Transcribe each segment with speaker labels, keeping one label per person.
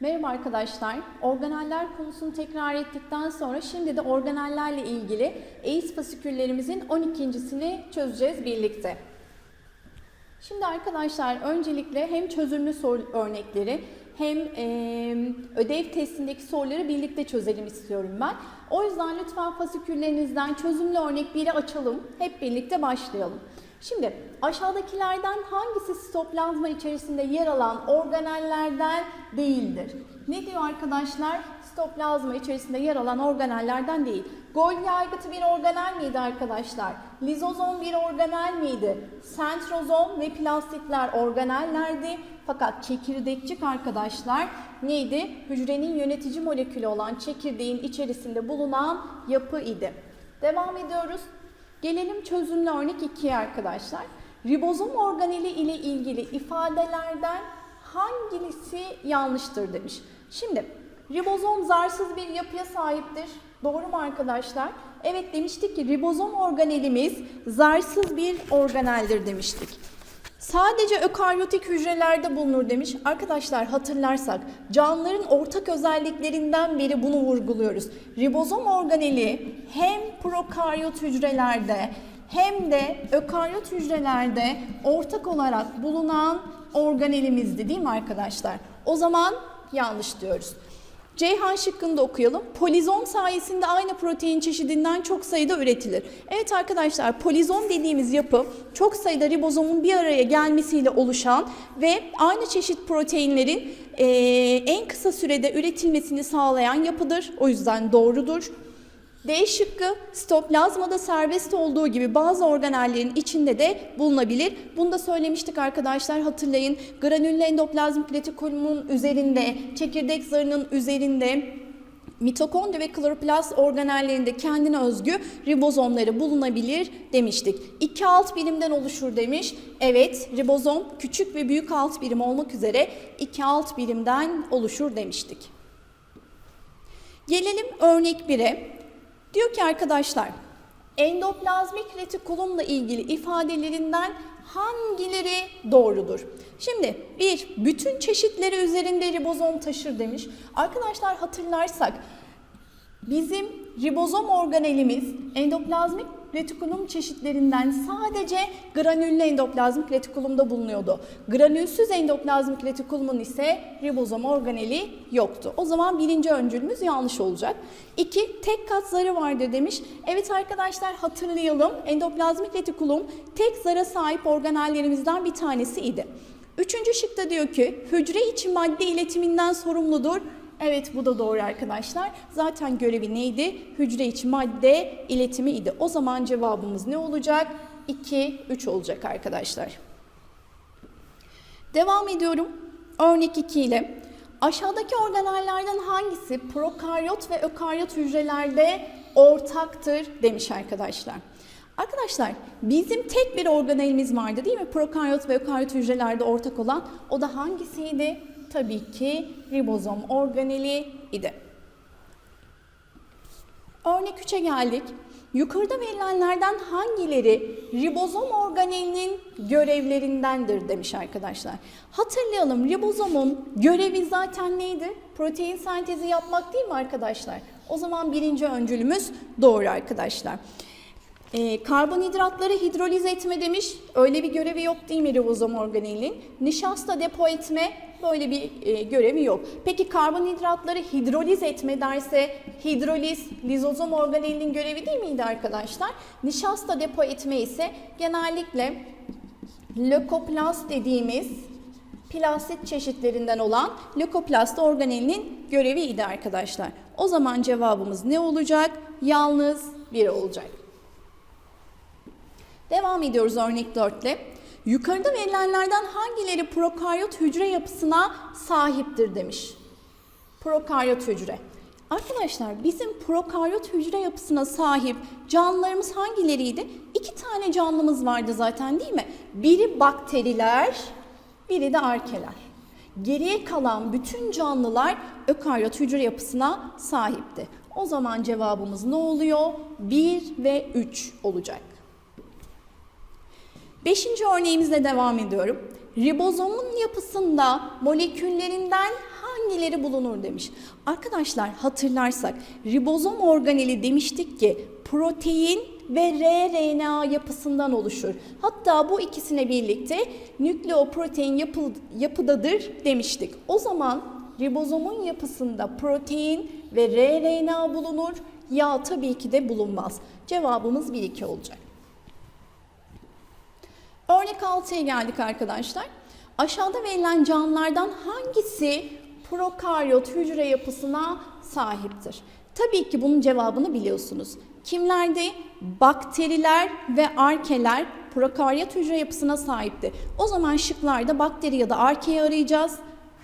Speaker 1: Merhaba arkadaşlar. Organeller konusunu tekrar ettikten sonra şimdi de organellerle ilgili EIS fasiküllerimizin 12.sini çözeceğiz birlikte. Şimdi arkadaşlar öncelikle hem çözümlü soru örnekleri hem e, ödev testindeki soruları birlikte çözelim istiyorum ben. O yüzden lütfen fasiküllerinizden çözümlü örnek 1'i açalım. Hep birlikte başlayalım. Şimdi aşağıdakilerden hangisi sitoplazma içerisinde yer alan organellerden değildir? Ne diyor arkadaşlar? Sitoplazma içerisinde yer alan organellerden değil. Golgi aygıtı bir organel miydi arkadaşlar? Lizozom bir organel miydi? Sentrozom ve plastitler organellerdi. Fakat çekirdekçik arkadaşlar neydi? Hücrenin yönetici molekülü olan çekirdeğin içerisinde bulunan yapı idi. Devam ediyoruz. Gelelim çözümlü örnek 2'ye arkadaşlar. Ribozom organeli ile ilgili ifadelerden hangisi yanlıştır demiş. Şimdi ribozom zarsız bir yapıya sahiptir. Doğru mu arkadaşlar? Evet demiştik ki ribozom organelimiz zarsız bir organeldir demiştik. Sadece ökaryotik hücrelerde bulunur demiş. Arkadaşlar hatırlarsak canlıların ortak özelliklerinden biri bunu vurguluyoruz. Ribozom organeli hem prokaryot hücrelerde hem de ökaryot hücrelerde ortak olarak bulunan organelimizdi değil mi arkadaşlar? O zaman yanlış diyoruz. Ceyhan şıkkını da okuyalım. Polizom sayesinde aynı protein çeşidinden çok sayıda üretilir. Evet arkadaşlar polizom dediğimiz yapı çok sayıda ribozomun bir araya gelmesiyle oluşan ve aynı çeşit proteinlerin e, en kısa sürede üretilmesini sağlayan yapıdır. O yüzden doğrudur. D şıkkı sitoplazmada serbest olduğu gibi bazı organellerin içinde de bulunabilir. Bunu da söylemiştik arkadaşlar hatırlayın. Granüllü endoplazmik retikulumun üzerinde, çekirdek zarının üzerinde mitokondri ve kloroplast organellerinde kendine özgü ribozomları bulunabilir demiştik. İki alt birimden oluşur demiş. Evet ribozom küçük ve büyük alt birim olmak üzere iki alt birimden oluşur demiştik. Gelelim örnek 1'e. Diyor ki arkadaşlar, endoplazmik retikulumla ilgili ifadelerinden hangileri doğrudur? Şimdi bir, bütün çeşitleri üzerinde ribozom taşır demiş. Arkadaşlar hatırlarsak bizim ribozom organelimiz endoplazmik retikulum çeşitlerinden sadece granüllü endoplazmik retikulumda bulunuyordu. Granülsüz endoplazmik retikulumun ise ribozom organeli yoktu. O zaman birinci öncülümüz yanlış olacak. İki, tek kat zarı vardır demiş. Evet arkadaşlar hatırlayalım. Endoplazmik retikulum tek zara sahip organellerimizden bir tanesi idi. Üçüncü şıkta diyor ki hücre içi madde iletiminden sorumludur. Evet bu da doğru arkadaşlar. Zaten görevi neydi? Hücre içi madde iletimi idi. O zaman cevabımız ne olacak? 2, 3 olacak arkadaşlar. Devam ediyorum. Örnek 2 ile. Aşağıdaki organellerden hangisi prokaryot ve ökaryot hücrelerde ortaktır demiş arkadaşlar. Arkadaşlar bizim tek bir organelimiz vardı değil mi? Prokaryot ve ökaryot hücrelerde ortak olan. O da hangisiydi? Tabii ki ribozom organeli idi. Örnek 3'e geldik. Yukarıda verilenlerden hangileri ribozom organelinin görevlerindendir demiş arkadaşlar. Hatırlayalım ribozomun görevi zaten neydi? Protein sentezi yapmak değil mi arkadaşlar? O zaman birinci öncülümüz doğru arkadaşlar. E, karbonhidratları hidroliz etme demiş. Öyle bir görevi yok değil mi ribozom organelinin? Nişasta depo etme böyle bir e, görevi yok. Peki karbonhidratları hidroliz etme derse hidroliz lizozom organelinin görevi değil miydi arkadaşlar? Nişasta depo etme ise genellikle lökoplast dediğimiz plastit çeşitlerinden olan lökoplast organelinin göreviydi arkadaşlar. O zaman cevabımız ne olacak? Yalnız bir olacak. Devam ediyoruz örnek 4 ile. Yukarıda verilenlerden hangileri prokaryot hücre yapısına sahiptir demiş. Prokaryot hücre. Arkadaşlar bizim prokaryot hücre yapısına sahip canlılarımız hangileriydi? İki tane canlımız vardı zaten değil mi? Biri bakteriler, biri de arkeler. Geriye kalan bütün canlılar ökaryot hücre yapısına sahipti. O zaman cevabımız ne oluyor? 1 ve 3 olacak. Beşinci örneğimizle devam ediyorum. Ribozomun yapısında moleküllerinden hangileri bulunur demiş. Arkadaşlar hatırlarsak ribozom organeli demiştik ki protein ve rRNA yapısından oluşur. Hatta bu ikisine birlikte nükleoprotein yapı, yapıdadır demiştik. O zaman ribozomun yapısında protein ve rRNA bulunur, yağ tabii ki de bulunmaz. Cevabımız 1-2 olacak. Örnek 6'ya geldik arkadaşlar. Aşağıda verilen canlılardan hangisi prokaryot hücre yapısına sahiptir? Tabii ki bunun cevabını biliyorsunuz. Kimlerdi? Bakteriler ve arkeler prokaryot hücre yapısına sahipti. O zaman şıklarda bakteri ya da arkeyi arayacağız.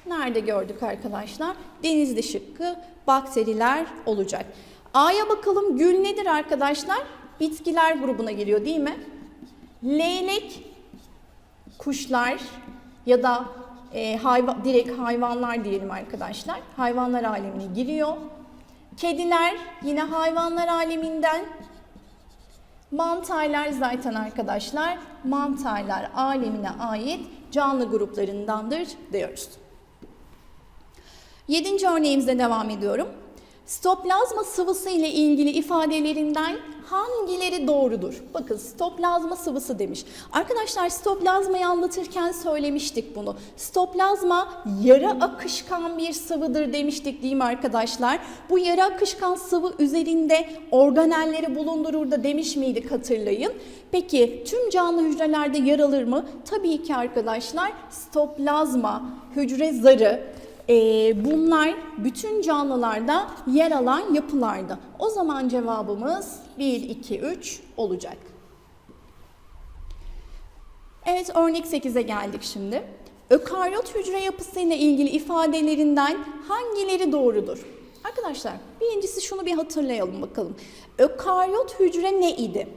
Speaker 1: Nerede gördük arkadaşlar? Denizli şıkkı bakteriler olacak. A'ya bakalım gül nedir arkadaşlar? Bitkiler grubuna giriyor değil mi? Leylek kuşlar ya da e, hayvan, direkt hayvanlar diyelim arkadaşlar. Hayvanlar alemine giriyor. Kediler yine hayvanlar aleminden. Mantarlar zaten arkadaşlar mantarlar alemine ait canlı gruplarındandır diyoruz. Yedinci örneğimizde devam ediyorum. Stoplazma sıvısı ile ilgili ifadelerinden hangileri doğrudur? Bakın stoplazma sıvısı demiş. Arkadaşlar stoplazmayı anlatırken söylemiştik bunu. Stoplazma yarı akışkan bir sıvıdır demiştik değil mi arkadaşlar? Bu yarı akışkan sıvı üzerinde organelleri bulundurur da demiş miydik hatırlayın. Peki tüm canlı hücrelerde yer alır mı? Tabii ki arkadaşlar stoplazma, hücre zarı, ee, bunlar bütün canlılarda yer alan yapılarda. O zaman cevabımız 1, 2, 3 olacak. Evet örnek 8'e geldik şimdi. Ökaryot hücre yapısıyla ilgili ifadelerinden hangileri doğrudur? Arkadaşlar birincisi şunu bir hatırlayalım bakalım. Ökaryot hücre ne idi?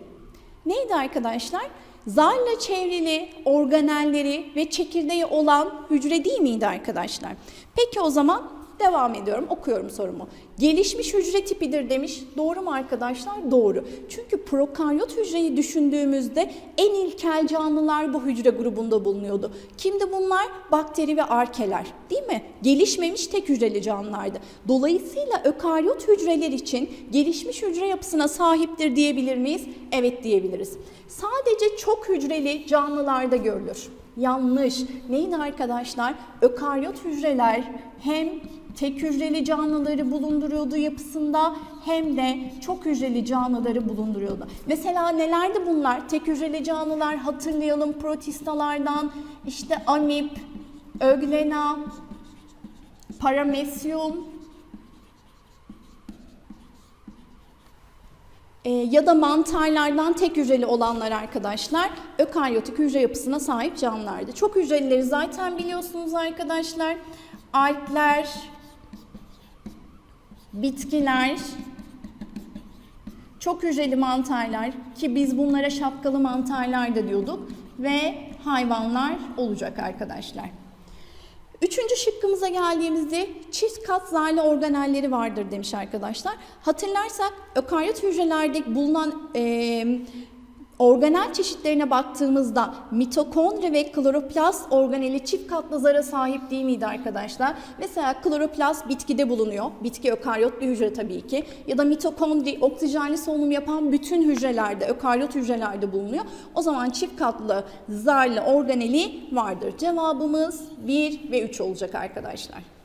Speaker 1: Neydi arkadaşlar? Zarla çevrili organelleri ve çekirdeği olan hücre değil miydi arkadaşlar? Peki o zaman devam ediyorum, okuyorum sorumu. Gelişmiş hücre tipidir demiş. Doğru mu arkadaşlar? Doğru. Çünkü prokaryot hücreyi düşündüğümüzde en ilkel canlılar bu hücre grubunda bulunuyordu. Kimdi bunlar? Bakteri ve arkeler. Değil mi? Gelişmemiş tek hücreli canlılardı. Dolayısıyla ökaryot hücreler için gelişmiş hücre yapısına sahiptir diyebilir miyiz? Evet diyebiliriz. Sadece çok hücreli canlılarda görülür. Yanlış. Neydi arkadaşlar? Ökaryot hücreler hem tek hücreli canlıları bulunduruyordu yapısında hem de çok hücreli canlıları bulunduruyordu. Mesela nelerdi bunlar? Tek hücreli canlılar hatırlayalım protistalardan işte amip, öglena, paramesyum, e, ya da mantarlardan tek hücreli olanlar arkadaşlar ökaryotik hücre yapısına sahip canlılardı. Çok hücrelileri zaten biliyorsunuz arkadaşlar. Alpler, bitkiler, çok hücreli mantarlar ki biz bunlara şapkalı mantarlar da diyorduk ve hayvanlar olacak arkadaşlar. Üçüncü şıkkımıza geldiğimizde çift kat zarlı organelleri vardır demiş arkadaşlar. Hatırlarsak ökaryot hücrelerde bulunan e, organel çeşitlerine baktığımızda mitokondri ve kloroplast organeli çift katlı zara sahip değil miydi arkadaşlar? Mesela kloroplast bitkide bulunuyor. Bitki ökaryot hücre tabii ki. Ya da mitokondri oksijenli solunum yapan bütün hücrelerde, ökaryot hücrelerde bulunuyor. O zaman çift katlı zarlı organeli vardır. Cevabımız 1 ve 3 olacak arkadaşlar.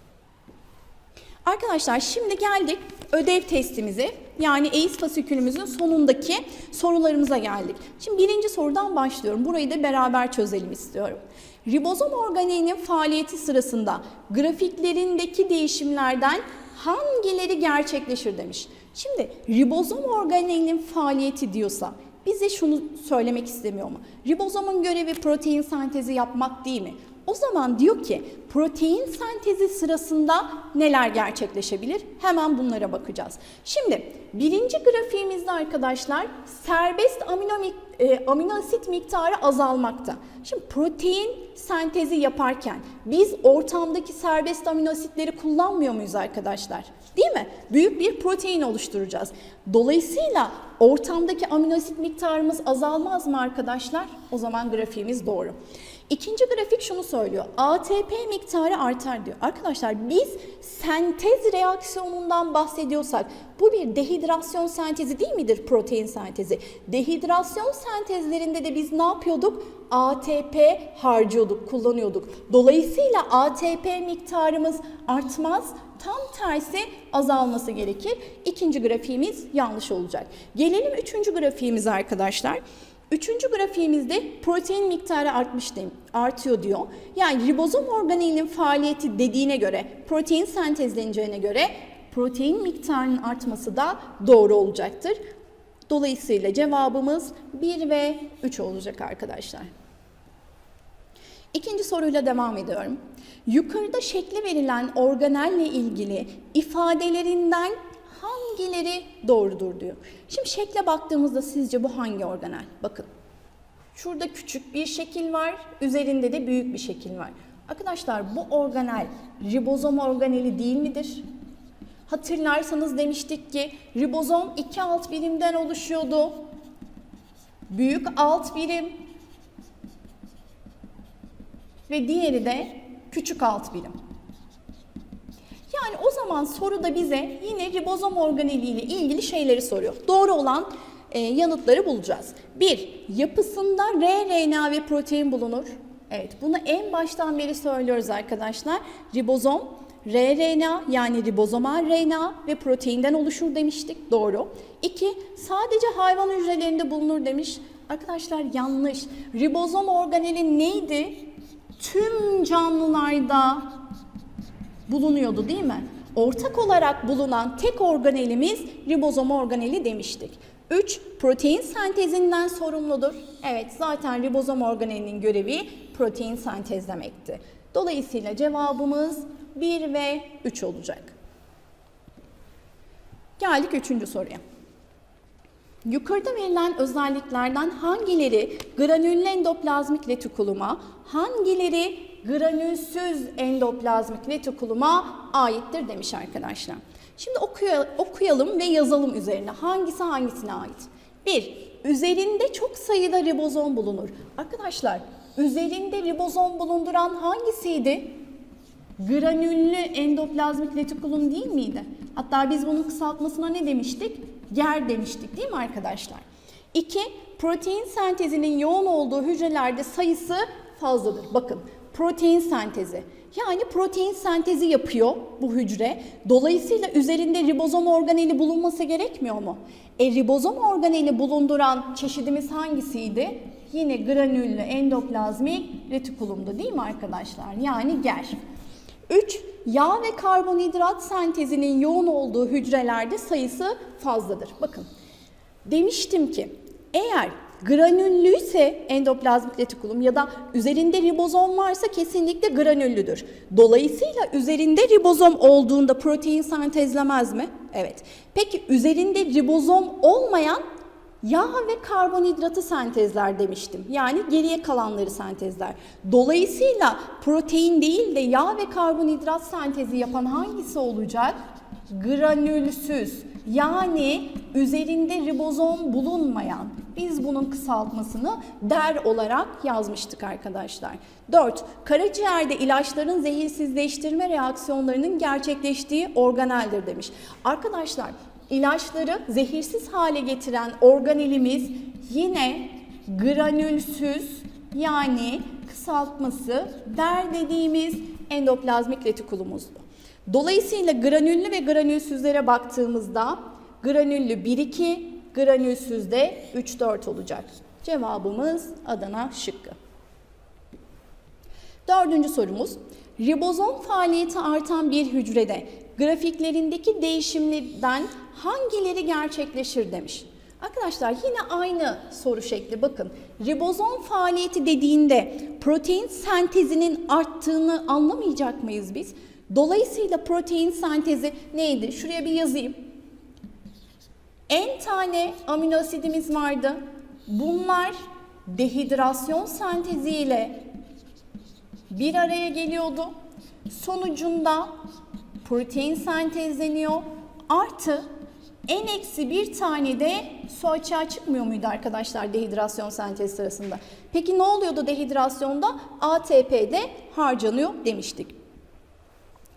Speaker 1: Arkadaşlar şimdi geldik ödev testimizi yani EIS fasikülümüzün sonundaki sorularımıza geldik. Şimdi birinci sorudan başlıyorum. Burayı da beraber çözelim istiyorum. Ribozom organelinin faaliyeti sırasında grafiklerindeki değişimlerden hangileri gerçekleşir demiş. Şimdi ribozom organelinin faaliyeti diyorsa bize şunu söylemek istemiyor mu? Ribozomun görevi protein sentezi yapmak değil mi? O zaman diyor ki protein sentezi sırasında neler gerçekleşebilir? Hemen bunlara bakacağız. Şimdi birinci grafiğimizde arkadaşlar serbest amino, e, amino asit miktarı azalmakta. Şimdi protein sentezi yaparken biz ortamdaki serbest amino asitleri kullanmıyor muyuz arkadaşlar? Değil mi? Büyük bir protein oluşturacağız. Dolayısıyla ortamdaki amino asit miktarımız azalmaz mı arkadaşlar? O zaman grafiğimiz doğru. İkinci grafik şunu söylüyor. ATP miktarı artar diyor. Arkadaşlar biz sentez reaksiyonundan bahsediyorsak bu bir dehidrasyon sentezi değil midir protein sentezi? Dehidrasyon sentezlerinde de biz ne yapıyorduk? ATP harcıyorduk, kullanıyorduk. Dolayısıyla ATP miktarımız artmaz. Tam tersi azalması gerekir. İkinci grafiğimiz yanlış olacak. Gelelim üçüncü grafiğimize arkadaşlar. Üçüncü grafiğimizde protein miktarı artmış değil, artıyor diyor. Yani ribozom organelinin faaliyeti dediğine göre, protein sentezleneceğine göre protein miktarının artması da doğru olacaktır. Dolayısıyla cevabımız 1 ve 3 olacak arkadaşlar. İkinci soruyla devam ediyorum. Yukarıda şekli verilen organelle ilgili ifadelerinden hangileri doğrudur diyor. Şimdi şekle baktığımızda sizce bu hangi organel? Bakın. Şurada küçük bir şekil var, üzerinde de büyük bir şekil var. Arkadaşlar bu organel ribozom organeli değil midir? Hatırlarsanız demiştik ki ribozom iki alt birimden oluşuyordu. Büyük alt birim ve diğeri de küçük alt birim. Yani o zaman soruda bize yine ribozom organeli ile ilgili şeyleri soruyor. Doğru olan e, yanıtları bulacağız. Bir, yapısında rRNA ve protein bulunur. Evet, bunu en baştan beri söylüyoruz arkadaşlar. Ribozom, rRNA yani ribozomal RNA ve proteinden oluşur demiştik. Doğru. İki, sadece hayvan hücrelerinde bulunur demiş. Arkadaşlar yanlış. Ribozom organeli neydi? Tüm canlılarda bulunuyordu değil mi? Ortak olarak bulunan tek organelimiz ribozom organeli demiştik. 3. Protein sentezinden sorumludur. Evet zaten ribozom organelinin görevi protein sentezlemekti. Dolayısıyla cevabımız 1 ve 3 olacak. Geldik üçüncü soruya. Yukarıda verilen özelliklerden hangileri granüllü endoplazmik retikuluma, hangileri granülsüz endoplazmik retikuluma aittir demiş arkadaşlar. Şimdi okuya- okuyalım ve yazalım üzerine. Hangisi hangisine ait? 1. Üzerinde çok sayıda ribozom bulunur. Arkadaşlar, üzerinde ribozom bulunduran hangisiydi? Granüllü endoplazmik retikulum değil miydi? Hatta biz bunun kısaltmasına ne demiştik? GER demiştik değil mi arkadaşlar? 2. Protein sentezinin yoğun olduğu hücrelerde sayısı fazladır. Bakın protein sentezi. Yani protein sentezi yapıyor bu hücre. Dolayısıyla üzerinde ribozom organeli bulunması gerekmiyor mu? E ribozom organeli bulunduran çeşidimiz hangisiydi? Yine granüllü endoplazmik retikulumdu değil mi arkadaşlar? Yani GER. 3. Yağ ve karbonhidrat sentezinin yoğun olduğu hücrelerde sayısı fazladır. Bakın demiştim ki eğer granüllüyse endoplazmik retikulum ya da üzerinde ribozom varsa kesinlikle granüllüdür. Dolayısıyla üzerinde ribozom olduğunda protein sentezlemez mi? Evet. Peki üzerinde ribozom olmayan Yağ ve karbonhidratı sentezler demiştim. Yani geriye kalanları sentezler. Dolayısıyla protein değil de yağ ve karbonhidrat sentezi yapan hangisi olacak? Granülsüz. Yani üzerinde ribozom bulunmayan. Biz bunun kısaltmasını DER olarak yazmıştık arkadaşlar. 4. Karaciğerde ilaçların zehirsizleştirme reaksiyonlarının gerçekleştiği organeldir demiş. Arkadaşlar ilaçları zehirsiz hale getiren organelimiz yine granülsüz yani kısaltması der dediğimiz endoplazmik retikulumuzdu. Dolayısıyla granüllü ve granülsüzlere baktığımızda granüllü 1-2, granülsüz de 3-4 olacak. Cevabımız Adana şıkkı. Dördüncü sorumuz. Ribozom faaliyeti artan bir hücrede grafiklerindeki değişimlerden hangileri gerçekleşir demiş. Arkadaşlar yine aynı soru şekli bakın. Ribozom faaliyeti dediğinde protein sentezinin arttığını anlamayacak mıyız biz? Dolayısıyla protein sentezi neydi? Şuraya bir yazayım. En tane amino asidimiz vardı. Bunlar dehidrasyon senteziyle bir araya geliyordu. Sonucunda protein sentezleniyor. Artı en eksi bir tane de su açığa çıkmıyor muydu arkadaşlar dehidrasyon sentezi sırasında? Peki ne oluyordu dehidrasyonda? ATP de harcanıyor demiştik.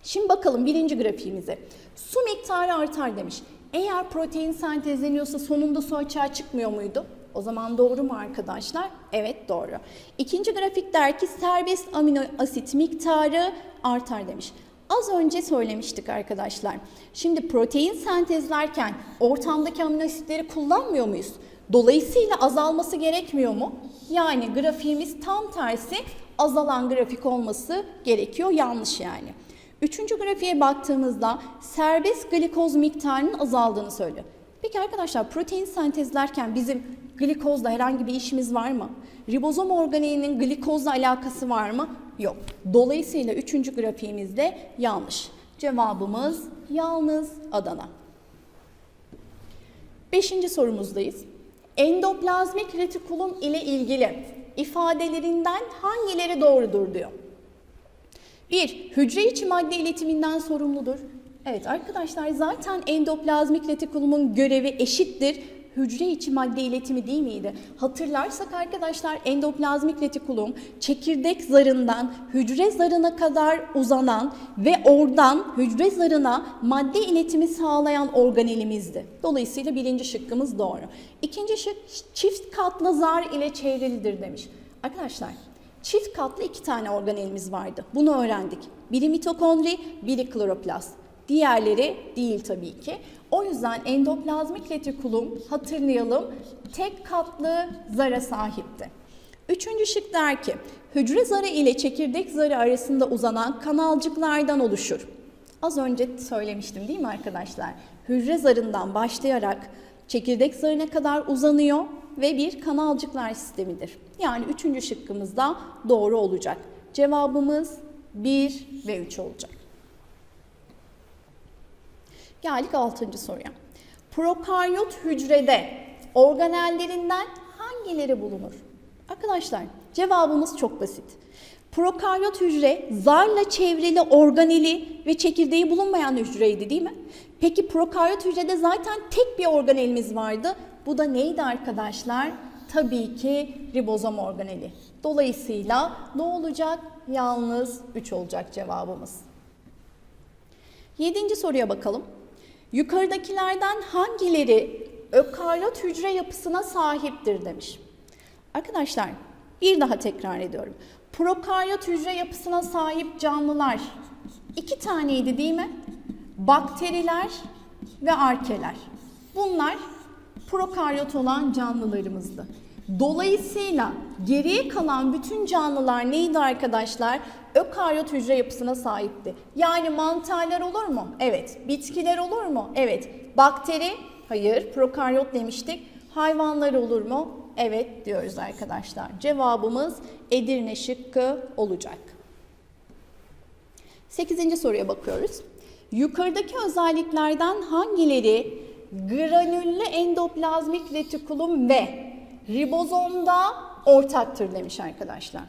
Speaker 1: Şimdi bakalım birinci grafiğimize. Su miktarı artar demiş. Eğer protein sentezleniyorsa sonunda su açığa çıkmıyor muydu? O zaman doğru mu arkadaşlar? Evet doğru. İkinci grafik der ki serbest amino asit miktarı artar demiş. Az önce söylemiştik arkadaşlar. Şimdi protein sentezlerken ortamdaki amino asitleri kullanmıyor muyuz? Dolayısıyla azalması gerekmiyor mu? Yani grafiğimiz tam tersi azalan grafik olması gerekiyor. Yanlış yani. Üçüncü grafiğe baktığımızda serbest glikoz miktarının azaldığını söylüyor. Peki arkadaşlar protein sentezlerken bizim glikozla herhangi bir işimiz var mı? Ribozom organelinin glikozla alakası var mı? Yok. Dolayısıyla üçüncü grafiğimizde yanlış. Cevabımız yalnız Adana. Beşinci sorumuzdayız. Endoplazmik retikulum ile ilgili ifadelerinden hangileri doğrudur diyor. Bir, hücre içi madde iletiminden sorumludur. Evet arkadaşlar zaten endoplazmik retikulumun görevi eşittir. Hücre içi madde iletimi değil miydi? Hatırlarsak arkadaşlar endoplazmik retikulum çekirdek zarından hücre zarına kadar uzanan ve oradan hücre zarına madde iletimi sağlayan organelimizdi. Dolayısıyla birinci şıkkımız doğru. İkinci şık çift katlı zar ile çevrilidir demiş. Arkadaşlar çift katlı iki tane organelimiz vardı. Bunu öğrendik. Biri mitokondri, biri kloroplast. Diğerleri değil tabii ki. O yüzden endoplazmik retikulum hatırlayalım tek katlı zara sahipti. Üçüncü şık der ki hücre zarı ile çekirdek zarı arasında uzanan kanalcıklardan oluşur. Az önce söylemiştim değil mi arkadaşlar? Hücre zarından başlayarak çekirdek zarına kadar uzanıyor ve bir kanalcıklar sistemidir. Yani üçüncü şıkkımız da doğru olacak. Cevabımız 1 ve 3 olacak. Geldik altıncı soruya. Prokaryot hücrede organellerinden hangileri bulunur? Arkadaşlar cevabımız çok basit. Prokaryot hücre zarla çevrili organeli ve çekirdeği bulunmayan hücreydi değil mi? Peki prokaryot hücrede zaten tek bir organelimiz vardı. Bu da neydi arkadaşlar? Tabii ki ribozom organeli. Dolayısıyla ne olacak? Yalnız 3 olacak cevabımız. Yedinci soruya bakalım. Yukarıdakilerden hangileri ökaryot hücre yapısına sahiptir demiş. Arkadaşlar bir daha tekrar ediyorum. Prokaryot hücre yapısına sahip canlılar iki taneydi değil mi? Bakteriler ve arkeler. Bunlar prokaryot olan canlılarımızdı. Dolayısıyla geriye kalan bütün canlılar neydi arkadaşlar? Ökaryot hücre yapısına sahipti. Yani mantarlar olur mu? Evet. Bitkiler olur mu? Evet. Bakteri? Hayır. Prokaryot demiştik. Hayvanlar olur mu? Evet diyoruz arkadaşlar. Cevabımız Edirne şıkkı olacak. Sekizinci soruya bakıyoruz. Yukarıdaki özelliklerden hangileri granüllü endoplazmik retikulum ve ribozomda ortaktır demiş arkadaşlar.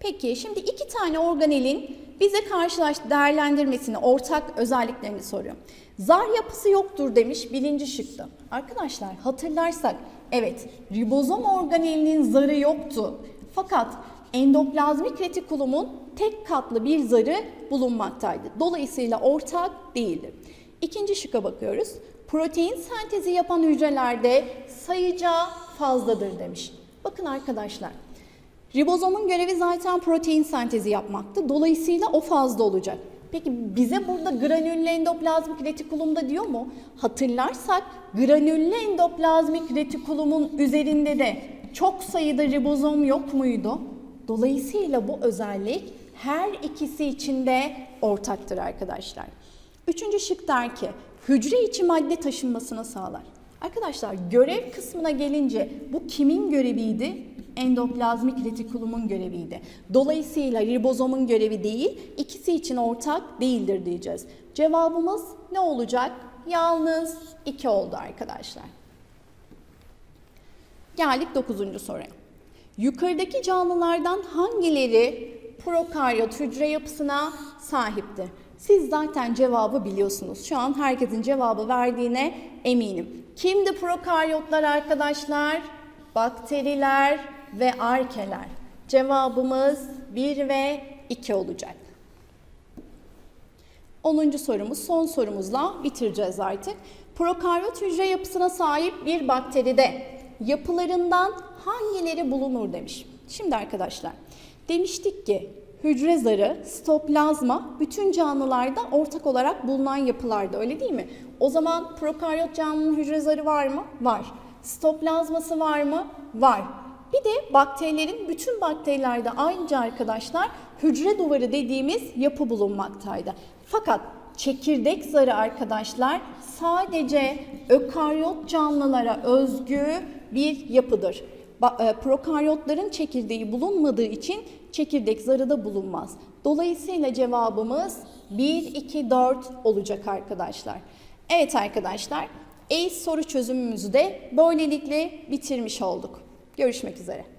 Speaker 1: Peki şimdi iki tane organelin bize karşılaş değerlendirmesini, ortak özelliklerini soruyor. Zar yapısı yoktur demiş birinci şıkta. Arkadaşlar hatırlarsak evet ribozom organelinin zarı yoktu. Fakat endoplazmik retikulumun tek katlı bir zarı bulunmaktaydı. Dolayısıyla ortak değildir. İkinci şıka bakıyoruz. Protein sentezi yapan hücrelerde sayıca fazladır demiş. Bakın arkadaşlar Ribozomun görevi zaten protein sentezi yapmaktı. Dolayısıyla o fazla olacak. Peki bize burada granüllü endoplazmik retikulumda diyor mu? Hatırlarsak granüllü endoplazmik retikulumun üzerinde de çok sayıda ribozom yok muydu? Dolayısıyla bu özellik her ikisi için de ortaktır arkadaşlar. Üçüncü şık der ki hücre içi madde taşınmasını sağlar. Arkadaşlar görev kısmına gelince bu kimin göreviydi? endoplazmik retikulumun göreviydi. Dolayısıyla ribozomun görevi değil, ikisi için ortak değildir diyeceğiz. Cevabımız ne olacak? Yalnız 2 oldu arkadaşlar. Geldik 9. soruya. Yukarıdaki canlılardan hangileri prokaryot hücre yapısına sahiptir? Siz zaten cevabı biliyorsunuz. Şu an herkesin cevabı verdiğine eminim. Kimdi prokaryotlar arkadaşlar? Bakteriler ve arkeler. Cevabımız 1 ve 2 olacak. 10. sorumuz son sorumuzla bitireceğiz artık. Prokaryot hücre yapısına sahip bir bakteride yapılarından hangileri bulunur demiş. Şimdi arkadaşlar demiştik ki hücre zarı, stoplazma bütün canlılarda ortak olarak bulunan yapılarda öyle değil mi? O zaman prokaryot canlının hücre zarı var mı? Var. Stoplazması var mı? Var. Bir de bakterilerin bütün bakterilerde ayrıca arkadaşlar hücre duvarı dediğimiz yapı bulunmaktaydı. Fakat çekirdek zarı arkadaşlar sadece ökaryot canlılara özgü bir yapıdır. E, Prokaryotların çekirdeği bulunmadığı için çekirdek zarı da bulunmaz. Dolayısıyla cevabımız 1, 2, 4 olacak arkadaşlar. Evet arkadaşlar, ACE soru çözümümüzü de böylelikle bitirmiş olduk. Görüşmek üzere.